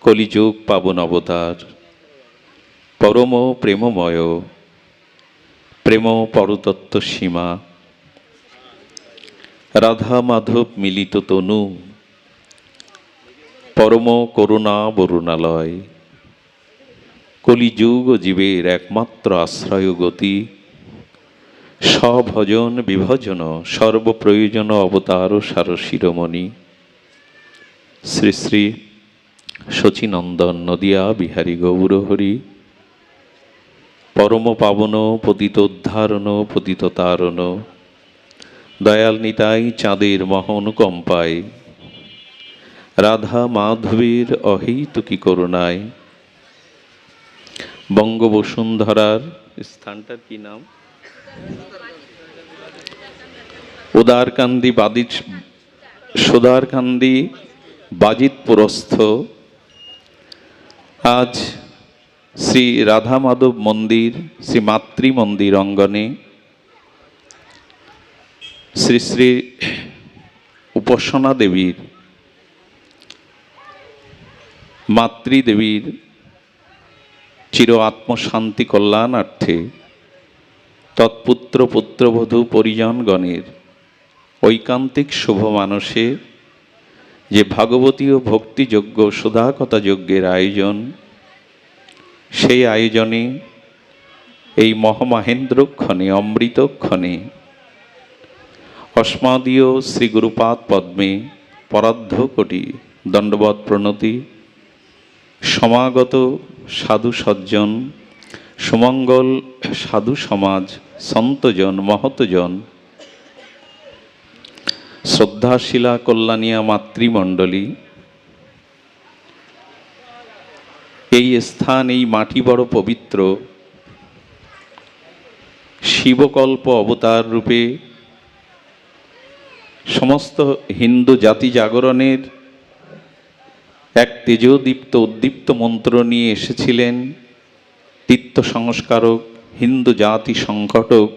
কলিযুগ পাবন অবতার। পরম প্রেমময়, প্রেম পরতত্ত্ব সীমা। রাধা মাধব মিলিত তনু, পরম করুণা বরুণালয়। কলিযুগ জীবের একমাত্র আশ্রয় গতি। স্বভজন বিভজন, সর্বপ্রয়োজন অবতার সার শিরোমণি শ্রী শ্রী শচীনন্দন নদিয়া, বিহারী গৌরহরি পরম পাবন, পতিত উদ্ধারণ, পতিত তারণ। দয়াল নিতাই চাঁদের মহানুকম্পায় রাধা মাধবীর অহেতুকি করুণায়। বঙ্গবসুন্ধরার, স্থানটার কি নাম? উদারকান্দি বাদিত সুদারকান্দি বাজিতপুরস্থ। আজ শ্রী রাধা মাধব মন্দির, শ্রী মাতৃ মন্দির অঙ্গনে শ্রী শ্রী উপাসনা দেবীর মাতৃদেবীর চির আত্মশান্তি কল্যাণার্থে তৎপুত্র পুত্রবধূ পরিজনগণের ঐকান্তিক শুভ মানসে যে ভাগবতী ও ভক্তিযোগ্য সুধাকতা যজ্ঞের আয়োজন সেই আয়োজনে এই মহামাহেন্দ্রক্ষণে, অমৃতক্ষণে অস্মাদীয় শ্রী গুরুপাদ পদ্মে পরাধ্য কোটি দণ্ডবত প্রণতি, সমাগত সাধু সজ্জন সুমঙ্গল সাধু সমাজ সন্তজন, মহতজন, শ্রদ্ধাশীলা কল্যাণিয়া মাতৃমণ্ডলী এই স্থান, এই মাটি বড় পবিত্র। শিবকল্প অবতার রূপে সমস্ত হিন্দু জাতি জাগরণের এক তেজদীপ্ত, উদ্দীপ্ত মন্ত্র নিয়ে এসেছিলেন তীর্থ সংস্কারক, হিন্দু জাতি সংকটক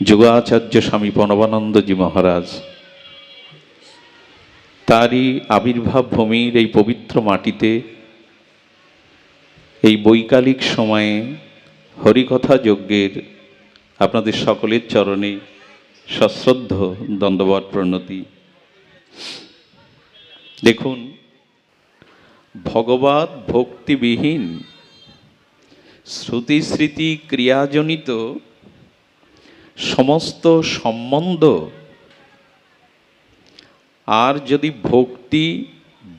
যোগাচার্য স্বামী প্রণবানন্দজি মহারাজ। তারই আবির্ভাব ভূমির এই পবিত্র মাটিতে এই বৈকালিক সময়ে হরিকথা যজ্ঞের আপনাদের সকলের চরণে সশ্রদ্ধ দণ্ডবত প্রণতি। দেখুন ভগবত ভক্তিবিহীন শ্রুতি স্মৃতি ক্রিয়াজনিত সমস্ত সম্বন্ধ আর যদি ভক্তি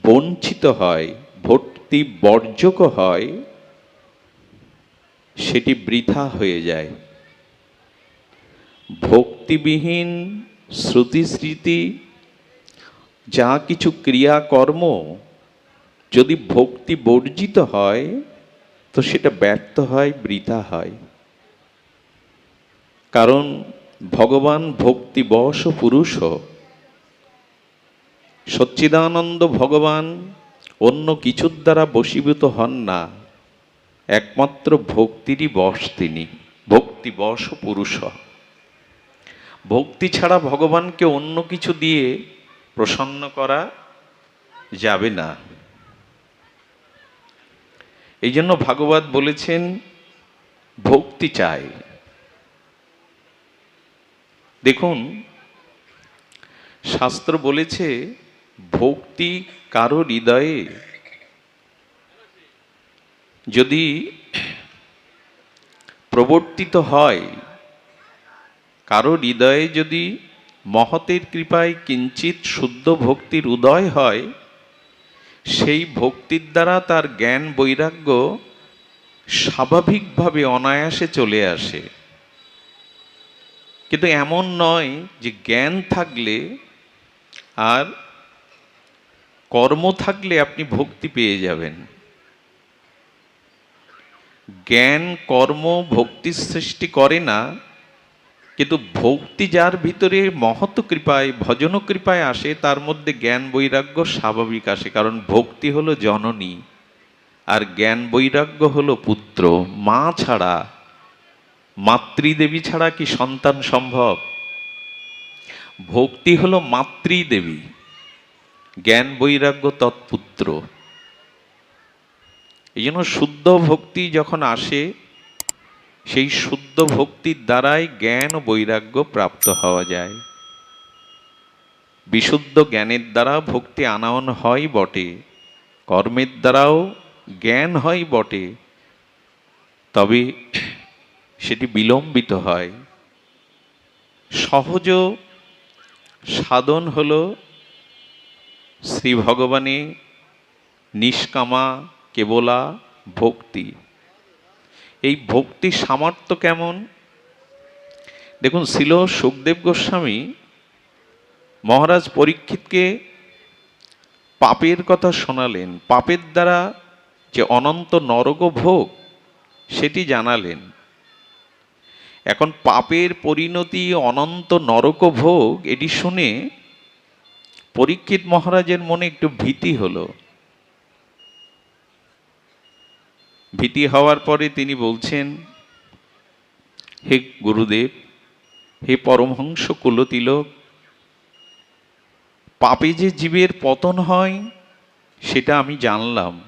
বঞ্চিত হয়, ভক্তি বর্জক হয় সেটি বৃথা হয়ে যায়। ভক্তিবিহীন শ্রুতি স্মৃতি যা কিছু ক্রিয়াকর্ম, যদি ভক্তি বর্জিত হয়, তো সেটা ব্যর্থ হয়, বৃথা হয়। কারণ ভগবান ভক্তি বশ পুরুষ। সচ্চিদানন্দ ভগবান অন্য কিছুর দ্বারা বশীভূত হন না। একমাত্র ভক্তিরই বশ তিনি। ভক্তি বশ পুরুষ। ভক্তি ছাড়া ভগবানকে অন্য কিছু দিয়ে প্রসন্ন করা যাবে না। এই জন্য ভাগবত বলেছেন, ভক্তি চাই। দেখুন, শাস্ত্র বলেছে, ভক্তি কারও হৃদয়ে যদি প্রবর্তিত হয়, কারও হৃদয়ে যদি মহতের কৃপায় কিঞ্চিত শুদ্ধ ভক্তির উদয় হয়, সেই ভক্তির দ্বারা তার জ্ঞান বৈরাগ্য স্বাভাবিকভাবে অনায়াসে চলে আসে। কিন্তু এমন নয় যে জ্ঞান থাকলে আর কর্ম থাকলে আপনি ভক্তি পেয়ে যাবেন। জ্ঞান, কর্ম ভক্তির সৃষ্টি করে না, কিন্তু ভক্তি যার ভিতরে মহৎ কৃপায়, ভজন কৃপায় আসে, তার মধ্যে জ্ঞান বৈরাগ্য স্বাভাবিক আসে, কারণ ভক্তি হলো জননী, আর জ্ঞান বৈরাগ্য হলো পুত্র, মা ছাড়া, মাতৃদেবী ছাড়া কি সন্তান সম্ভব? ভক্তি হলো মাতৃদেবী, জ্ঞান বৈরাগ্য তৎপুত্র। এই জন্য শুদ্ধ ভক্তি যখন আসে, সেই শুদ্ধ ভক্তির দ্বারাই জ্ঞান ও বৈরাগ্য প্রাপ্ত হওয়া যায়। বিশুদ্ধ জ্ঞানের দ্বারা ভক্তি আনায়ন হয় বটে, কর্মের দ্বারাও জ্ঞান হয় বটে, তবে সেটি বিলম্বিত হয়। সহজ সাধন হল শ্রী ভগবানে নিষ্কামা কেবলা ভক্তি। এই ভক্তির সামর্থ্য কেমন? দেখুন ছিল সুখদেব গোস্বামী মহারাজ পরীক্ষিতকে পাপের কথা শোনালেন। পাপের দ্বারা যে অনন্ত নরক ভোগ, সেটি জানালেন। এখন পাপের পরিণতি অনন্ত নরক ভোগ, এটি শুনে পরীক্ষিত মহারাজের মনে একটু ভীতি হলো। ভীতি হওয়ার পরে তিনি বলছেন, হে গুরুদেব, হে পরমহংস কুলতিলক, পাপে যে জীবের পতন হয়, সেটা আমি জানলাম।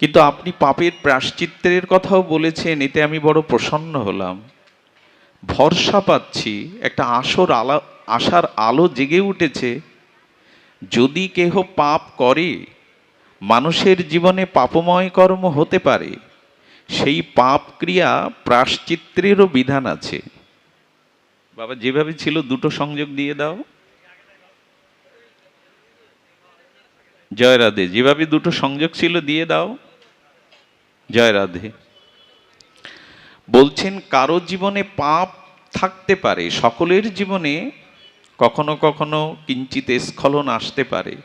কিন্তু আপনি পাপের প্রাশ্চিত্রের কথাও বলেছেন, এতে আমি বড় প্রসন্ন হলাম। ভরসা পাচ্ছি, একটা আসর আলা, আশার আলো জেগে উঠেছে। যদি কেহ পাপ করে মানুষের জীবনে পাপময় কর্ম হতে পারে, সেই পাপ ক্রিয়া প্রাশ্চিত্রেরও বিধান আছে। বাবা, যেভাবে ছিল, দুটো সংযোগ দিয়ে দাও। জয় রাধে, যেভাবে দুটো সংযোগ ছিল, দিয়ে দাও। জয় রাধে। বলছেন, কারও জীবনে পাপ থাকতে পারে, সকলের জীবনে কখনো কখনো কিঞ্চিত স্খলন আসতে পারে।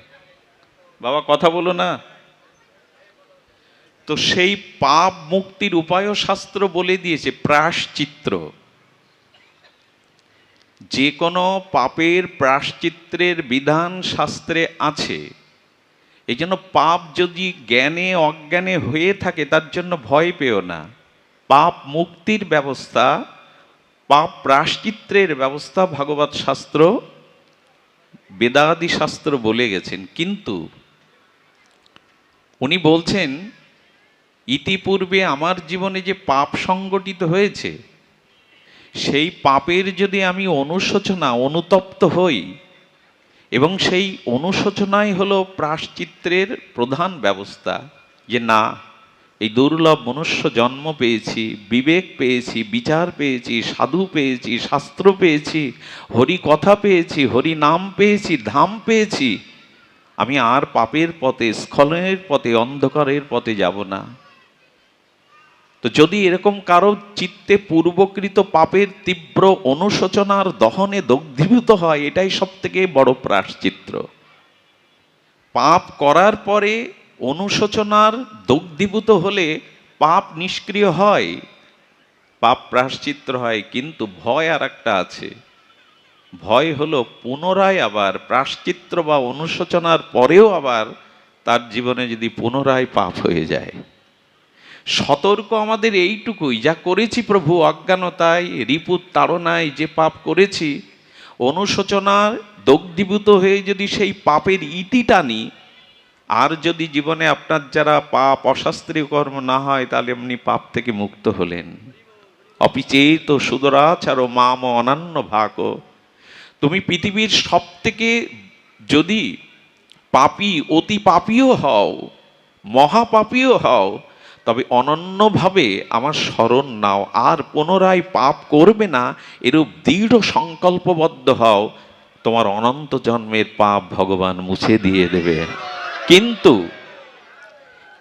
বাবা কথা বলো না। তো সেই পাপ মুক্তির উপায়ও শাস্ত্র বলে দিয়েছে প্রাশ্চিত্র যে কোনো পাপের প্রাশ্চিত্রের বিধান শাস্ত্রে আছে। এই জন্য পাপ যদি জ্ঞানে, অজ্ঞানে হয়ে থাকে, তার জন্য ভয় পেও না। পাপ মুক্তির ব্যবস্থা, পাপ প্রাশ্চিত্রের ব্যবস্থা ভাগবত শাস্ত্র, বেদাদি শাস্ত্র বলে গেছেন। কিন্তু উনি বলছেন, ইতিপূর্বে আমার জীবনে যে পাপ সংগঠিত হয়েছে, সেই পাপের যদি আমি অনুশোচনা, অনুতপ্ত হই, এবং সেই অনুশোচনাই হলো প্রাশ্চিত্রের প্রধান ব্যবস্থা, যে না, এই দুর্লভ মনুষ্য জন্ম পেয়েছি, বিবেক পেয়েছি, বিচার পেয়েছি, সাধু পেয়েছি, শাস্ত্র পেয়েছি, হরি কথা পেয়েছি, হরি নাম পেয়েছি, ধাম পেয়েছি আমি আর পাপের পথে, স্খলনের পথে, অন্ধকারের পথে যাব না। তো যদি এরকম কারও চিত্তে পূর্বকৃত পাপের তীব্র অনুশোচনার দহনে দগ্ধীভূত হয়, এটাই সব থেকে বড় প্রাশ্চিত্র পাপ করার পরে অনুশোচনার দগ্ধীভূত হলে পাপ নিষ্ক্রিয় হয়, পাপ প্রাশ্চিত্র হয়, কিন্তু ভয় আর একটা আছে। ভয় হলো পুনরায় আবার প্রাশ্চিত্র বা অনুশোচনার পরেও আবার তার জীবনে যদি পুনরায় পাপ হয়ে যায়। সতর্ক আমাদের এইটুকুই, যা করেছি প্রভু অজ্ঞানতায়, রিপুর তাড়নায় যে পাপ করেছি, অনুশোচনার দগ্ধীভূত হয়ে যদি সেই পাপের ইতি টানি, আর যদি জীবনে আপনার যারা পাপ, অশাস্ত্রীয় কর্ম না হয়, তাহলে এমনি পাপ থেকে মুক্ত হলেন। অপিচেত সুদরাচার মাম অনান্য ভাগ। তুমি পৃথিবীর সব থেকে যদি পাপি, অতি পাপীও হও, মহাপাপীও হও, তবে অনন্যভাবে আমার স্মরণ নাও। আর পুনরায় পাপ করবে না, এরূপ দৃঢ় সংকল্পবদ্ধ হও। তোমার অনন্ত জন্মের পাপ ভগবান মুছে দিয়ে দেবে। কিন্তু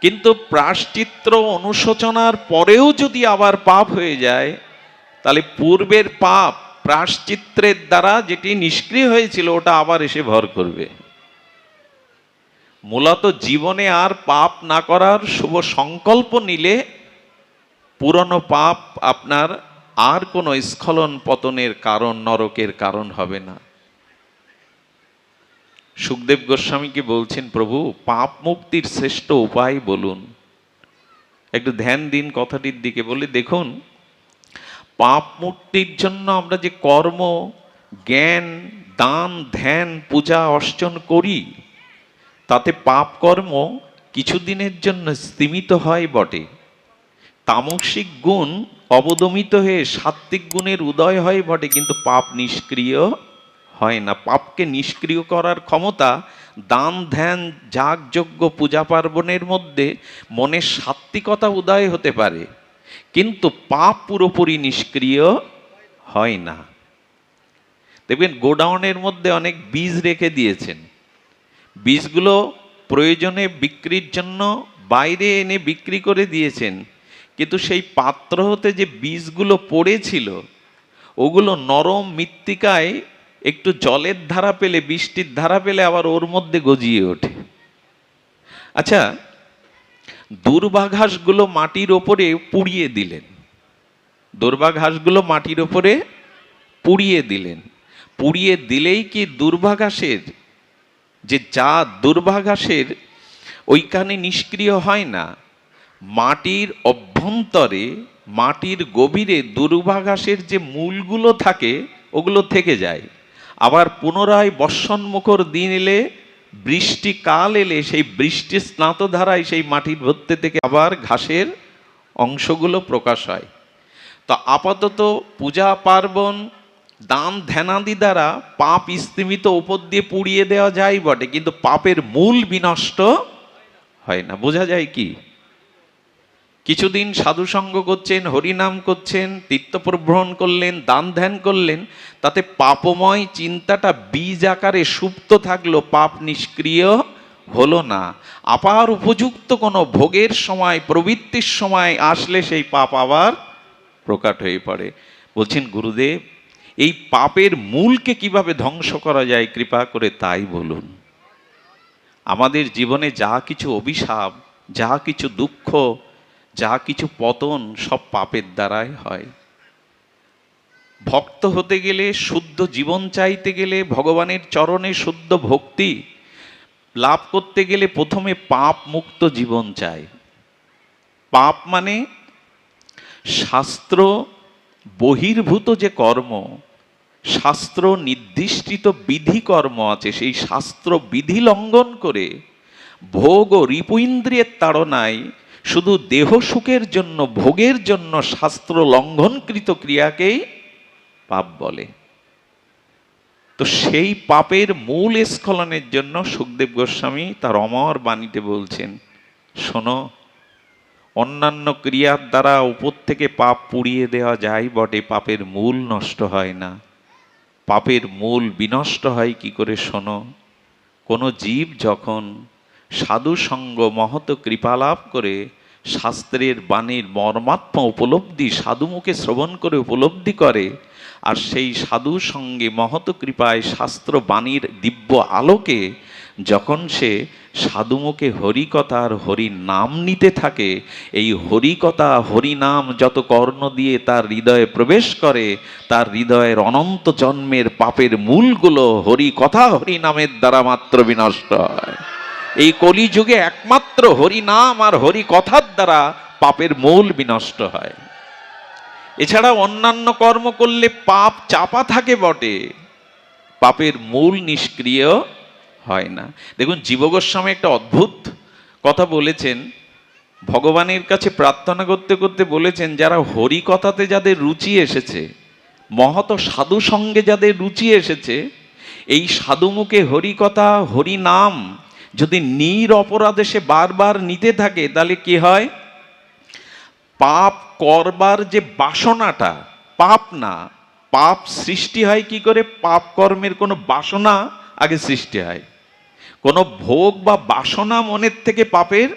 কিন্তু প্রাশ্চিত্র অনুশোচনার পরেও যদি আবার পাপ হয়ে যায়, তাহলে পূর্বের পাপ প্রাশ্চিত্রের দ্বারা যেটি নিষ্ক্রিয় হয়েছিল, ওটা আবার এসে ভর করবে। মূলত জীবনে আর পাপ না করার শুভ সংকল্প নিলে পুরনো পাপ আপনার আর কোনো স্খলন পতনের কারণ, নরকের কারণ হবে না। সুখদেব গোস্বামীকে বলছেন, প্রভু, পাপ মুক্তির শ্রেষ্ঠ উপায় বলুন। একটু ধ্যান দিন কথাটির দিকে বলে। দেখুন পাপ মুক্তির জন্য আমরা যে কর্ম, জ্ঞান, দান, ধ্যান, পূজা, অর্চন করি, তাতে পাপ কর্ম কিছুদিনের জন্য স্তিমিত হয় বটে। তামসিক গুণ অবদমিত হয়ে সাত্বিক গুণের উদয় হয় বটে, কিন্তু পাপ নিষ্ক্রিয় হয় না। পাপকে নিষ্ক্রিয় করার ক্ষমতা দান, ধ্যান, যাগযজ্ঞ, পূজা পার্বণের মধ্যে মনের সাত্বিকতা উদয় হতে পারে। কিন্তু পাপ পুরোপুরি নিষ্ক্রিয় হয় না। দেখবেন গোডাউনের মধ্যে অনেক বীজ রেখে দিয়েছেন। বীজগুলো প্রয়োজনে বিক্রির জন্য বাইরে এনে বিক্রি করে দিয়েছেন। কিন্তু সেই পাত্র হতে যে বীজগুলো পড়েছিল, ওগুলো নরম মৃত্তিকায় একটু জলের ধারা পেলে, বৃষ্টির ধারা পেলে আবার ওর মধ্যে গজিয়ে ওঠে। আচ্ছা দুর্বাঘাসগুলো মাটির ওপরে পুড়িয়ে দিলেন। দুর্বাঘাসগুলো মাটির ওপরে পুড়িয়ে দিলেন। পুড়িয়ে দিলেই কি দুর্বাঘাসের? যে যা দুর্বাঘাসের, ওইখানে নিষ্ক্রিয় হয় না। মাটির অভ্যন্তরে, মাটির গভীরে দুর্বাঘাসের যে মূলগুলো থাকে, ওগুলো থেকে যায়। আবার পুনরায় বর্ষণমুখর দিন এলে বৃষ্টি কাল এলে সেই বৃষ্টি স্নাত ধারায় সেই মাটির ভর্তি থেকে আবার ঘাসের অংশগুলো প্রকাশ হয়। তো আপাতত পূজা পার্বণ দান ধ্যানাদি দ্বারা পাপ স্তিমিত উপর দিয়ে পুড়িয়ে দেওয়া যায় বটে, কিন্তু পাপের মূল বিনষ্ট হয় না। বোঝা যায় কি? কিছুদিন সাধুসঙ্গ করছেন, হরিনাম করছেন, তীর্থপ্রভ্রমণ করলেন, দান ধ্যান করলেন, তাতে পাপময় চিন্তাটা বীজ আকারে সুপ্ত থাকল, পাপ নিষ্ক্রিয় হলো না। আপার উপযুক্ত কোনো ভোগের সময়, প্রবৃত্তির সময় আসলে সেই পাপ আবার প্রকাট হয়ে পড়ে। বলছেন, গুরুদেব, এই পাপের মূলকে কীভাবে ধ্বংস করা যায়, কৃপা করে তাই বলুন। আমাদের জীবনে যা কিছু অভিশাপ, যা কিছু দুঃখ যা কিছু পতন সব পাপের দ্বারাই হয়। ভক্ত হতে গেলে শুদ্ধ জীবন চাইতে গেলে ভগবানের চরণে শুদ্ধ ভক্তি লাভ করতে গেলে প্রথমে পাপ মুক্ত জীবন চাই। পাপ মানে শাস্ত্র বহির্ভূত যে কর্ম, শাস্ত্র নির্দিষ্টিত বিধি কর্ম আছে, সেই শাস্ত্র বিধি লঙ্ঘন করে ভোগ ও রিপু ইন্দ্রিয়ের তাড়নায় শুধু দেহ সুখের জন্য, ভোগের জন্য শাস্ত্র লঙ্ঘনকৃত ক্রিয়াকেই পাপ বলে। তো সেই পাপের মূল স্খলনের জন্য সুখদেব গোস্বামী তার অমর বাণীতে বলছেন, শোনো, অন্যান্য ক্রিয়ার দ্বারা উপর থেকে পাপ পুড়িয়ে দেওয়া যায় বটে, পাপের মূল নষ্ট হয় না। পাপের মূল বিনষ্ট হয় কি করে শোনো, কোনো জীব যখন সাধু সঙ্গ মহত কৃপালাভ করে শাস্ত্রের বাণীর মর্মাত্ম উপলব্ধি, সাধুমুখে শ্রবণ করে উপলব্ধি করে, আর সেই সাধু সঙ্গে মহত কৃপায় শাস্ত্র বাণীর দিব্য আলোকে যখন সে সাধুমুখে হরিকথা আর হরি নাম নিতে থাকে, এই হরিকথা হরিনাম যত কর্ণ দিয়ে তার হৃদয়ে প্রবেশ করে, তার হৃদয়ের অনন্ত জন্মের পাপের মূলগুলো হরি কথা হরি নামের দ্বারা মাত্র বিনষ্ট হয়। এই কলিযুগে একমাত্র হরি নাম আর হরি কথার দ্বারা পাপের মূল বিনষ্ট হয়। এছাড়া অন্যান্য কর্ম করলে পাপ চাপা থাকে বটে, পাপের মূল নিষ্ক্রিয় হয় না। দেখুন, জীবগোস্বামী একটা অদ্ভুত কথা বলেছেন। ভগবানের কাছে প্রার্থনা করতে করতে বলেছেন, যারা হরি কথাতে যাদের রুচি এসেছে মহত সাধু সঙ্গে যাদের রুচি এসেছে, এই সাধুমুখে হরি কথা হরি নাম যদি নির অপরাধে সে বারবার নিতে থাকে, তাহলে কি হয়? পাপ করবার যে বাসনাটা, পাপ না, পাপ সৃষ্টি হয় কি করে? পাপ কর্মের কোনো বাসনা আগে সৃষ্টি হয়। কোনো ভোগ বা বাসনা মনের থেকে পাপের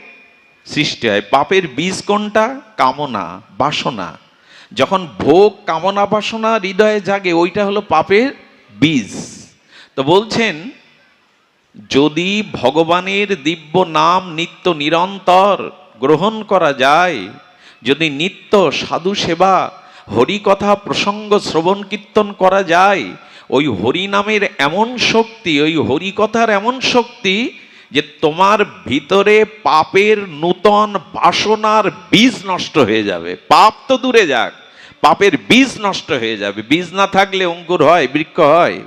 সৃষ্টি হয়। পাপের বীজ কোনটা? কামনা, বাসনা। যখন ভোগ, কামনা, বাসনা হৃদয়ে জাগে, ওইটা হলো পাপের বীজ। তো বলছেন যদি ভগবানের দিব্য নাম নিত্য নিরন্তর গ্রহণ করা যায়, যদি নিত্য সাধু সেবা হরি কথা প্রসঙ্গ শ্রবণ কীর্তন করা যায়, ওই হরি নামের এমন শক্তি, ওই হরি কথার এমন শক্তি যে তোমার ভিতরে পাপের নূতন বাসনার বীজ নষ্ট হয়ে যাবে। পাপ তো দূরে যাক, পাপের বীজ নষ্ট হয়ে যাবে। বীজ না থাকলে অঙ্কুর হয়, বৃক্ষ হয়।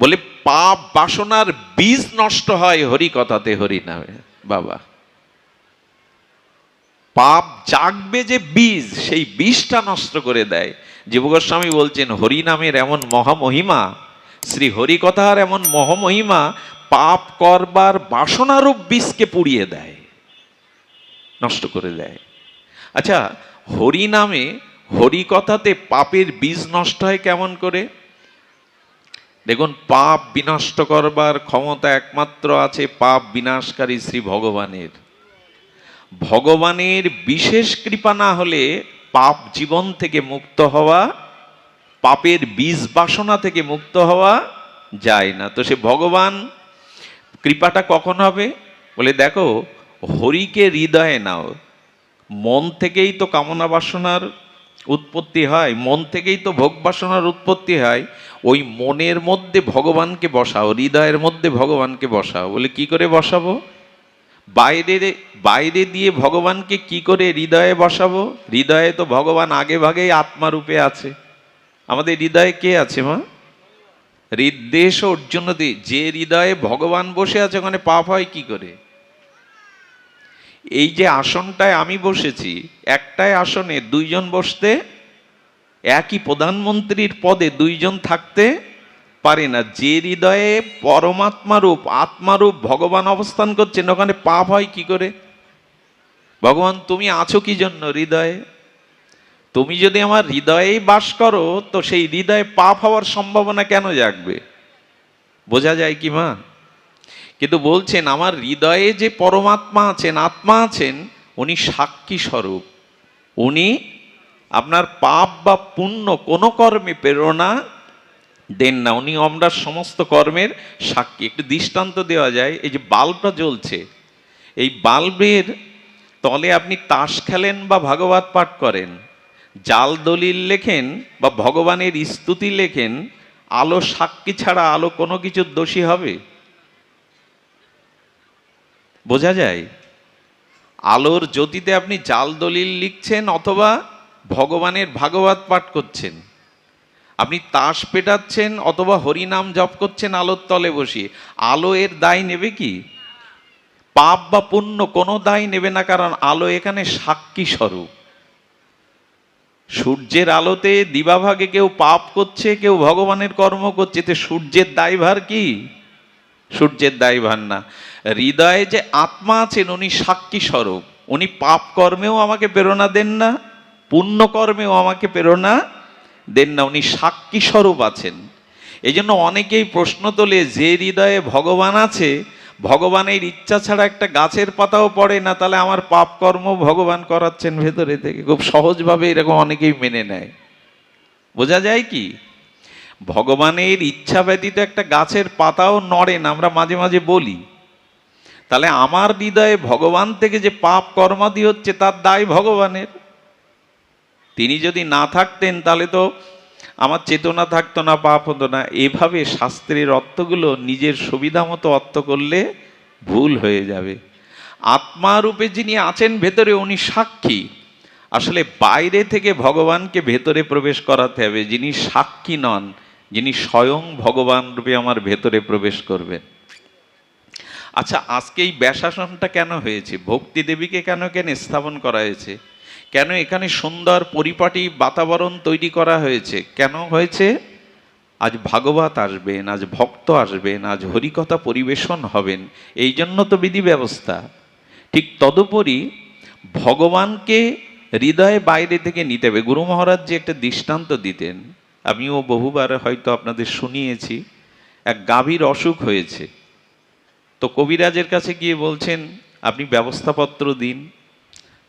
বলে পাপ বাসনার বীজ নষ্ট হয়, হরি কথাতে হরি নামে। বাবা। পাপ জাগবে যে বীজ, সেই বীজটা নষ্ট করে দেয়। জীবগোস্বামী বলছেন, হরি নামের এমন মহামহিমা, শ্রী হরি কথার এমন মহামহিমা, পাপ করবার বাসনারূপ বীজকে পুড়িয়ে দেয়, নষ্ট করে দেয়। আচ্ছা হরি নামে হরি কথাতে পাপের বীজ নষ্ট হয় কেমন করে? দেখুন, পাপ বিনষ্ট করবার ক্ষমতা একমাত্র আছে পাপ বিনাশকারী শ্রী ভগবানের। ভগবানের বিশেষ কৃপা না হলে পাপ জীবন থেকে মুক্ত হওয়া, পাপের বীজ বাসনা থেকে মুক্ত হওয়া যায় না। তো সে ভগবান কৃপাটা কখন হবে? বলে দেখো, হরিকে হৃদয়ে নাও। মন থেকেই তো কামনা বাসনার উৎপত্তি হয়, মন থেকেই তো ভোগ বাসনার উৎপত্তি হয়, ওই মনের মধ্যে ভগবানকে বসাও, হৃদয়ের মধ্যে ভগবানকে বসাও, বলে কি করে বসাবো? বাইরে বাইরে দিয়ে ভগবানকে কি করে হৃদয়ে বসাবো? হৃদয়ে তো ভগবান আগে ভাগেই আত্মারূপে আছে। আমাদের হৃদয়ে কে আছে, মা? হৃদ্দেশ অর্জুন যে হৃদয়ে ভগবান বসে আছে, ওখানে পাপ হয় কি করে? এই যে আসনটায় আমি বসেছি, একটাই আসনে দুইজন বসতে, একই প্রধানমন্ত্রীর পদে দুইজন থাকতে পারে না। যে হৃদয়ে পরমাত্মারূপ, আত্মারূপ ভগবান অবস্থান করছেন, ওখানে পাপ হয় কি করে? ভগবান, তুমি আছো কি জন্য হৃদয়ে? তুমি যদি আমার হৃদয়েই বাস করো, তো সেই হৃদয়ে পাপ হওয়ার সম্ভাবনা কেন জাগবে? বোঝা যায় কি মা? কিন্তু বলছেন, আমার হৃদয়ে যে পরমাত্মা আছেন, আত্মা আছেন, উনি সাক্ষী স্বরূপ। উনি আপনার পাপ বা পুণ্য কোনো কর্মে প্রেরণা দেন না। উনি আমরা সমস্ত কর্মের সাক্ষী। একটু দৃষ্টান্ত দেওয়া যায়, এই যে বাল্বটা জ্বলছে, এই বাল্বের তলে আপনি তাস খেলেন বা ভাগবত পাঠ করেন, জাল দলিল লেখেন বা ভগবানের স্তুতি লেখেন, আলো সাক্ষী ছাড়া আলো কোনো কিছুর দোষী হবে? বোঝা যায়? আলোর জ্যোতিতে আপনি জাল দলিল লিখছেন অথবা ভগবানের ভাগবত পাঠ করছেন। আপনি তাস পেটাচ্ছেন অথবা হরিনাম জপ করছেন আলোর তলে বসিয়ে আলো এর দায় নেবে কি? পাপ বা পুণ্য কোনো দায় নেবে না, কারণ আলো এখানে সাক্ষী স্বরূপ। সূর্যের আলোতে দিবাভাগে কেউ পাপ করছে, কেউ ভগবানের কর্ম করছে, তো সূর্যের দায়ভার কি? সূর্যের দায়ভার না। হৃদয়ে যে আত্মা আছেন, উনি সাক্ষী স্বরূপ। উনি পাপ কর্মেও আমাকে প্রেরণা দেন না, পুণ্য কর্মেও আমাকে প্রেরণা দেন না, উনি সাক্ষী স্বরূপ আছেন। এই জন্য অনেকেই প্রশ্ন তোলে, যে হৃদয়ে ভগবান আছে, ভগবানের ইচ্ছা ছাড়া একটা গাছের পাতাও পড়ে না, তাহলে আমার পাপ কর্ম ভগবান করাচ্ছেন ভেতরে থেকে। খুব সহজভাবে এরকম অনেকেই মেনে নেয়। বোঝা যায় কি? ভগবানের ইচ্ছা ব্যতীত একটা গাছের পাতাও নড়ে না, আমরা মাঝে মাঝে বলি। তাহলে আমার হৃদয়ে ভগবান থেকে যে পাপ কর্মাদি হচ্ছে, তার দায় ভগবানের। তিনি যদি না থাকতেন, তাহলে তো আমার চেতনা থাকতো না, পাপ হতো না। এভাবে শাস্ত্রের অর্থগুলো নিজের সুবিধা মতো অর্থ করলে ভুল হয়ে যাবে। আত্মারূপে যিনি আছেন, ভেতরে উনি সাক্ষী। আসলে বাইরে থেকে ভগবানকে ভেতরে প্রবেশ করাতে হবে। যিনি সাক্ষী নন, যিনি স্বয়ং ভগবান রূপে আমার ভেতরে প্রবেশ করবেন। আচ্ছা আজকে এই ব্যাসাসনটা কেন হয়েছে? ভক্তি দেবীকে কেন কেন স্থাপন করা হয়েছে? কেন এখানে সুন্দর পরিপাটি বাতাবরণ তৈরি করা হয়েছে? কেন হয়েছে? আজ ভাগবত আসবেন, আজ ভক্ত আসবেন, আজ হরিকথা পরিবেশন হবেন, এই জন্য তো বিধি ব্যবস্থা ঠিক তদুপরি ভগবানকে হৃদয়ে বাইরে থেকে নিতে হবে। গুরু মহারাজ যে একটা দৃষ্টান্ত দিতেন, আমিও বহুবার হয়তো আপনাদের শুনিয়েছি, এক গাভীর অসুখ হয়েছে। তো কবিরাজের কাছে গিয়ে বলছেন, আপনি ব্যবস্থাপত্র দিন।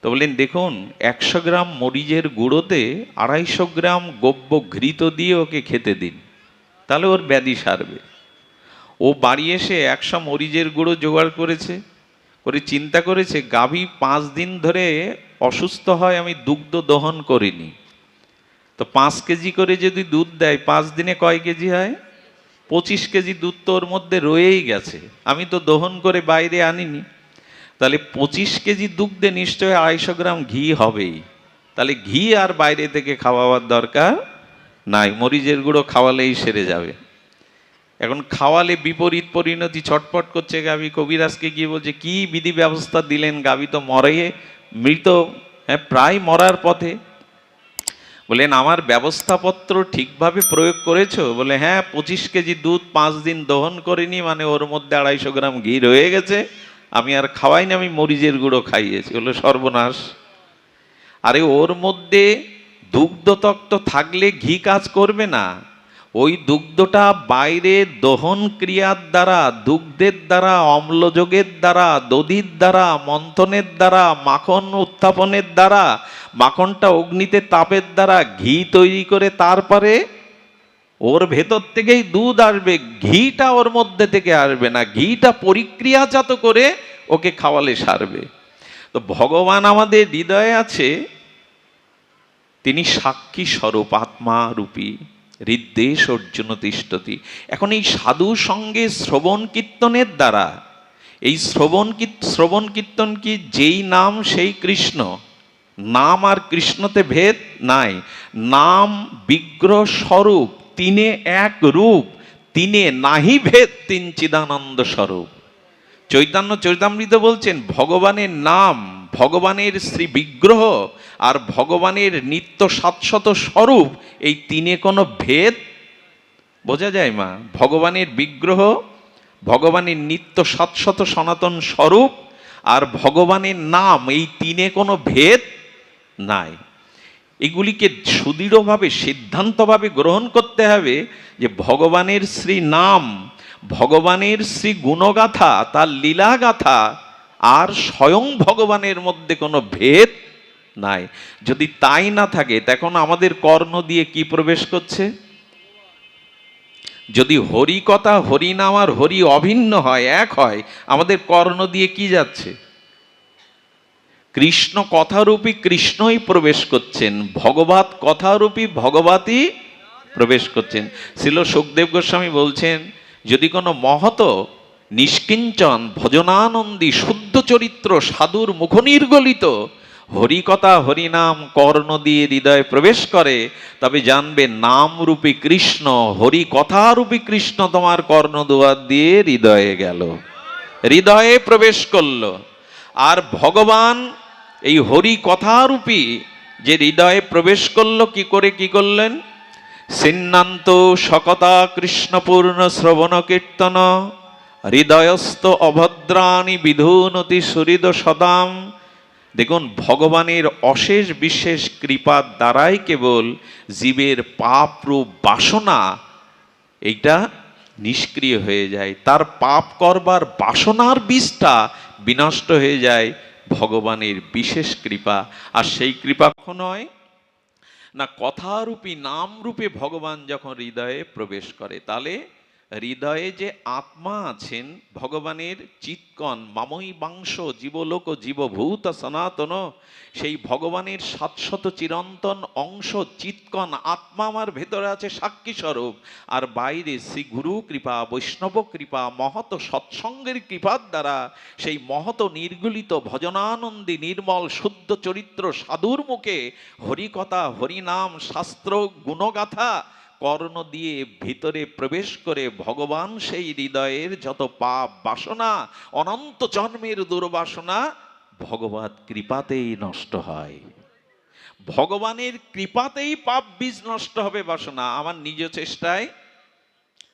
তো বললেন, দেখুন, একশো গ্রাম মরিচের গুঁড়োতে আড়াইশো গ্রাম গব্য ঘৃত দিয়ে ওকে খেতে দিন। তাহলে ওর ব্যাধি সারবে। ও বাড়ি এসে একশো মরিচের গুঁড়ো জোগাড় করেছে, করে চিন্তা করেছে, গাভী পাঁচ দিন ধরে অসুস্থ হয়, আমি দুগ্ধ দহন করিনি। তো পাঁচ কেজি করে যদি দুধ দেয়, পাঁচ দিনে কয় কেজি হয়? পঁচিশ কেজি দুধ তো ওর মধ্যে রয়েই গেছে। আমি তো দহন করে বাইরে আনিনি। তাহলে পঁচিশ কেজি দুগ্ধে নিশ্চয়ই আড়াইশো গ্রাম ঘি হবেই। তাহলে ঘি আর বাইরে থেকে খাওয়াবার দরকার নাই। মরিচের গুঁড়ো খাওয়ালেই সেরে যাবে। এখন খাওয়ালে বিপরীত পরিণতি ছটপট করছে গাবি। কবিরাজকে গিয়ে বলছে, কি বিধি ব্যবস্থা দিলেন গাবি? তো মরে, মৃত হ্যাঁ প্রায় মরার পথে বলেন আমার ব্যবস্থাপত্র ঠিকভাবে প্রয়োগ করেছ? বলে হ্যাঁ পঁচিশ কেজি দুধ পাঁচ দিন দহন করিনি মানে ওর মধ্যে আড়াইশো গ্রাম ঘি রয়ে গেছে, আমি আর খাওয়াইনি, আমি মরিচের গুঁড়ো খাইয়েছি। হলো সর্বনাশ। আরে, ওর মধ্যে দুগ্ধতক্ত থাকলে ঘি কাজ করবে না। ওই দুগ্ধটা বাইরে দহন ক্রিয়ার দ্বারা, দুগ্ধের দ্বারা, অম্লযোগের দ্বারা, দধির দ্বারা, মন্থনের দ্বারা, মাখন উত্থাপনের দ্বারা, মাখনটা অগ্নিতে তাপের দ্বারা ঘি তৈরি করে তারপরে ওর ভেতর থেকেই দুধ আসবে। ঘিটা ওর মধ্যে থেকে আসবে না। ঘিটা পরিক্রিয়াজাত করে ওকে খাওয়ালে সারবে। তো ভগবান আমাদের হৃদয়ে আছে, তিনি সাক্ষী স্বরূপ, আত্মা রূপী। হৃদ্দেশ অর্জুন তিষ্ঠতি। এখন এই সাধু সঙ্গে শ্রবণ কীর্তনের দ্বারা, এই শ্রবণ শ্রবণ কীর্তন কি যেই নাম সেই কৃষ্ণ? নাম আর কৃষ্ণতে ভেদ নাই। নাম বিগ্রহ স্বরূপ তিনে এক রূপ, তিনে নাহি ভেদ, তিন চিদানন্দ স্বরূপ। চৈতন্য চৈতামৃত বলছেন, ভগবানের নাম ভগবানের শ্রী বিগ্রহ আর ভগবানের নিত্য সাতশত স্বরূপ, এই তিনে কোনো ভেদ? বোঝা যায় মা? ভগবানের বিগ্রহ, ভগবানের নিত্য সাতশত সনাতন স্বরূপ আর ভগবানের নাম, এই তিনে কোনো ভেদ নাই। এগুলিকে সুদৃঢ়ভাবে, সিদ্ধান্তভাবে গ্রহণ করতে হবে যে ভগবানের শ্রী নাম, ভগবানের শ্রী গুণগাথা, তার লীলাগাথা আর স্বয়ং ভগবানের মধ্যে কোনো ভেদ নাই। যদি তাই না থাকে তখন আমাদের কর্ণ দিয়ে কি প্রবেশ করছে? যদি হরি কথা হরি নাম আর হরি অভিন্ন হয়, এক হয়, আমাদের কর্ণ দিয়ে কি যাচ্ছে? কৃষ্ণ কথারূপী কৃষ্ণই প্রবেশ করছেন, ভগবত কথারূপী ভগবতী প্রবেশ করছেন। ছিল সুখদেব গোস্বামী বলছেন, যদি কোনো মহত নিষ্কিঞ্চন, ভজনানন্দী, শুদ্ধ চরিত্র, সাধুর মুখনির্গলিত, হরিকথা, হরিনাম, কর্ণ দিয়ে হৃদয়ে প্রবেশ করে, তবে জানবে নামরূপী কৃষ্ণ হরি কথারূপী কৃষ্ণ তোমার কর্ণ দুয়ার দিয়ে হৃদয়ে গেল। হৃদয়ে প্রবেশ করল। আর ভগবান এই হরি কথারূপী যে হৃদয়ে প্রবেশ করল, কি করে কি করলেন? সিন্নান্ত সকতা কৃষ্ণপূর্ণ শ্রবণ কীর্তন হৃদয়স্থ অভদ্রাণী বিধুনতি সুহৃদ সদাম। দেখুন, ভগবানের অশেষ বিশেষ কৃপার দ্বারাই কেবল জীবের পাপ রূপ বাসনা এইটা নিষ্ক্রিয় হয়ে যায়। তার পাপ করবার বাসনার বীজটা বিনষ্ট হয়ে যায় ভগবানের বিশেষ কৃপা। আর সেই কৃপা হয় না কথারূপী, নামরূপে ভগবান যখন হৃদয়ে প্রবেশ করে, তাহলে হৃদয়ে যে আত্মা আছেন, ভগবানের চিৎকন, মাময়ী বাংশ, জীবলোক, জীবভূত, সনাতন, সেই ভগবানের সাতশত চিরন্তন অংশ, চিৎকন আত্মা আমার ভেতরে আছে সাক্ষী স্বরূপ আর বাইরে শ্রী গুরু কৃপা, বৈষ্ণব কৃপা মহত সৎসঙ্গের কৃপার দ্বারা সেই মহত নির্গুলিত ভজনানন্দী, নির্মল, শুদ্ধ চরিত্র, সাধুর মুখে হরিকথা, হরিনাম, শাস্ত্র, গুণগাথা কর্ণ দিয়ে ভিতরে প্রবেশ করে ভগবান সেই হৃদয়ের যত পাপ বাসনা, অনন্ত জন্মের দুর্বাসনা ভগবত কৃপাতেই নষ্ট হয়। ভগবানের কৃপাতেই পাপ বীজ নষ্ট হবে বাসনা। আমার নিজ চেষ্টায়,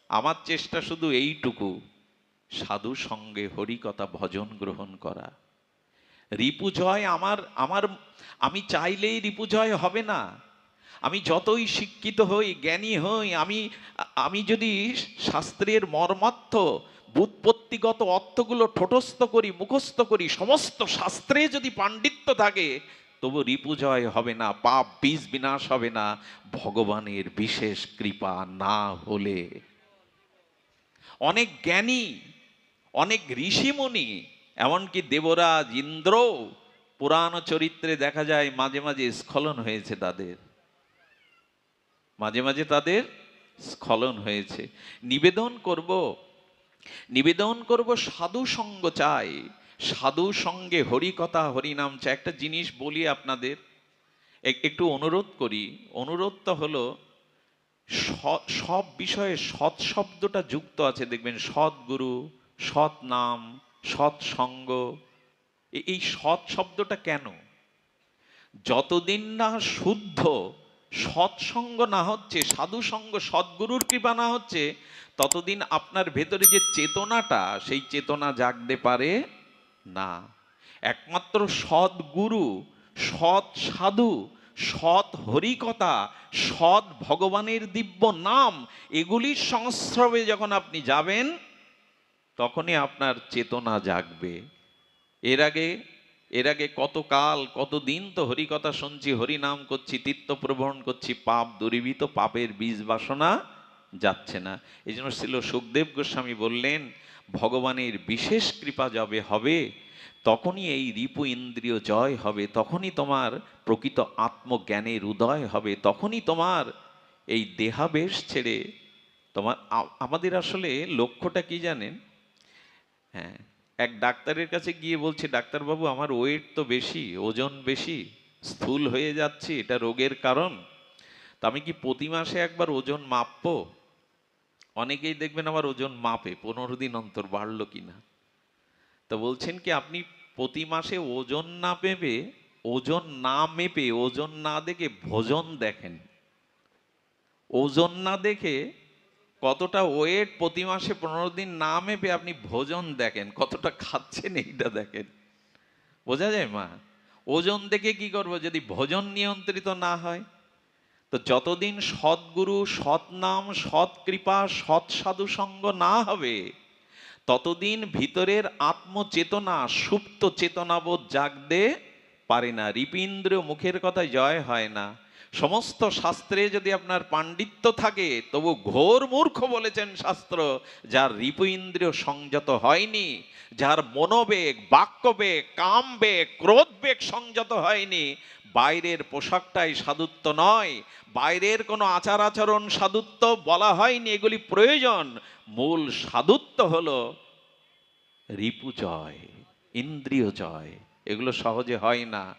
আমার চেষ্টা শুধু এইটুকু। সাধু সঙ্গে হরিকথা ভজন গ্রহণ করা। রিপুজয় আমার আমার, আমি চাইলেই রিপুজয় হবে না। আমি যতই শিক্ষিত হই, জ্ঞানী হই, আমি আমি যদি শাস্ত্রের মর্মার্থ বুৎপত্তিগত অর্থগুলো ঠোঁটস্থ করি, মুখস্থ করি, সমস্ত শাস্ত্রে যদি পাণ্ডিত্য থাকে, তবু রিপুজয় হবে না, পাপ বীজ বিনাশ হবে না, ভগবানের বিশেষ কৃপা না হলে। অনেক জ্ঞানী, অনেক ঋষিমুনি, এমনকি দেবরাজ ইন্দ্র পুরাণ চরিত্রে দেখা যায় মাঝে মাঝে স্খলন হয়েছে তাদের। মাঝে মাঝে তাদের স্খলন হয়েছে। নিবেদন করব নিবেদন করব সাধু সঙ্গ চাই। সাধু সঙ্গে হরিকথা হরিনাম চাই। একটা জিনিস বলি আপনাদের একটু অনুরোধ করি। অনুরোধটা হলো সব বিষয়ে সৎ শব্দটা যুক্ত আছে, দেখবেন সৎ গুরু সৎ নাম সৎ সঙ্গ এই সৎ শব্দটা কেন? যতদিন না শুদ্ধ সৎসঙ্গ না হচ্ছে সাধু সঙ্গ সদ্গুরুর কৃপা না হচ্ছে, ততদিন আপনার ভেতরে যে চেতনাটা, সেই চেতনা জাগতে পারে না। একমাত্র সদ্গুরু, সৎ সাধু, সৎ হরিকথা, সৎ ভগবানের দিব্য নাম, এগুলির সংস্রবে যখন আপনি যাবেন, তখনই আপনার চেতনা জাগবে। এর আগে এর আগে কত কাল, কত দিন তো হরিকথা শুনছি, হরিনাম করছি তীর্থপ্রবহণ করছি, পাপ দূরীভূত, পাপের বীজ বাসনা যাচ্ছে না। এই জন্য ছিল সুখদেব গোস্বামী বললেন, ভগবানের বিশেষ কৃপা যবে হবে, তখনই এই রিপু ইন্দ্রিয় জয় হবে, তখনই তোমার প্রকৃত আত্মজ্ঞানের উদয় হবে, তখনই তোমার এই দেহাবেশ ছেড়ে তোমার আমাদের আসলে লক্ষ্যটা কি জানেন? হ্যাঁ এক ডাক্তারের কাছে গিয়ে বলছে, ডাক্তারবাবু, আমার ওয়েট তো বেশি, ওজন বেশি, স্থূল হয়ে যাচ্ছে, এটা রোগের কারণ। তা আমি কি প্রতি মাসে একবার ওজন মাপবো? অনেকেই দেখবেন আমার ওজন মাপে, পনেরো দিন অন্তর বাড়লো কিনা। তো বলছেন কি, আপনি প্রতি মাসে ওজন না মেপে, ওজন না মেপে, ওজন না দেখে ভোজন দেখেন। ওজন না দেখে কতটা ওয়েট প্রতি মাসে পনেরো দিন না মেপে আপনি ভোজন দেখেন, কতটা খাচ্ছেন এইটা দেখেন। বোঝা যায় মা? ওজন দেখে কি করব? যদি ভোজন নিয়ন্ত্রিত না হয়, তো যতদিন সদ্গুরু সৎ নাম সৎ কৃপা সৎ সাধু সঙ্গ না হবে, ততদিন ভিতরের আত্মচেতনা, সুপ্ত চেতনাবোধ জাগতে পারে না। রিপীন্দ্র মুখের কথা জয় হয় না। সমস্ত শাস্ত্রে যদি আপনার পাণ্ডিত্য থাকে, তবু ঘোর মূর্খ বলেছেন শাস্ত্র, যার রিপু ইন্দ্রিয় সংযত হয়নি, যার মনোবেগ, বাক্যবেগ, কামবেগ, ক্রোধবেগ সংযত হয়নি, বাইরের পোশাকটাই সাধুত্ব নয়, বাইরের কোনো আচার আচরণ সাধুত্ব বলা হয়নি, এগুলি প্রয়োজন। মূল সাধুত্ব হলো রিপু জয়, ইন্দ্রিয় জয়, এগুলো সহজে হয় না।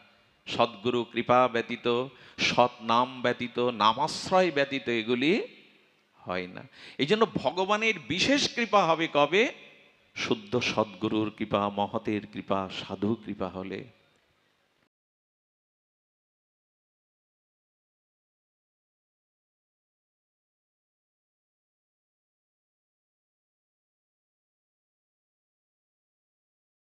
সদ্গুরু কৃপা ব্যতীত সৎ নাম ব্যতীত, নামাশ্রয় ব্যতীত এগুলি হয় না। এই জন্য ভগবানের বিশেষ কৃপা হবে কবে? শুদ্ধ সদ্গুরুর কৃপা, মহতের কৃপা সাধু কৃপা হলে।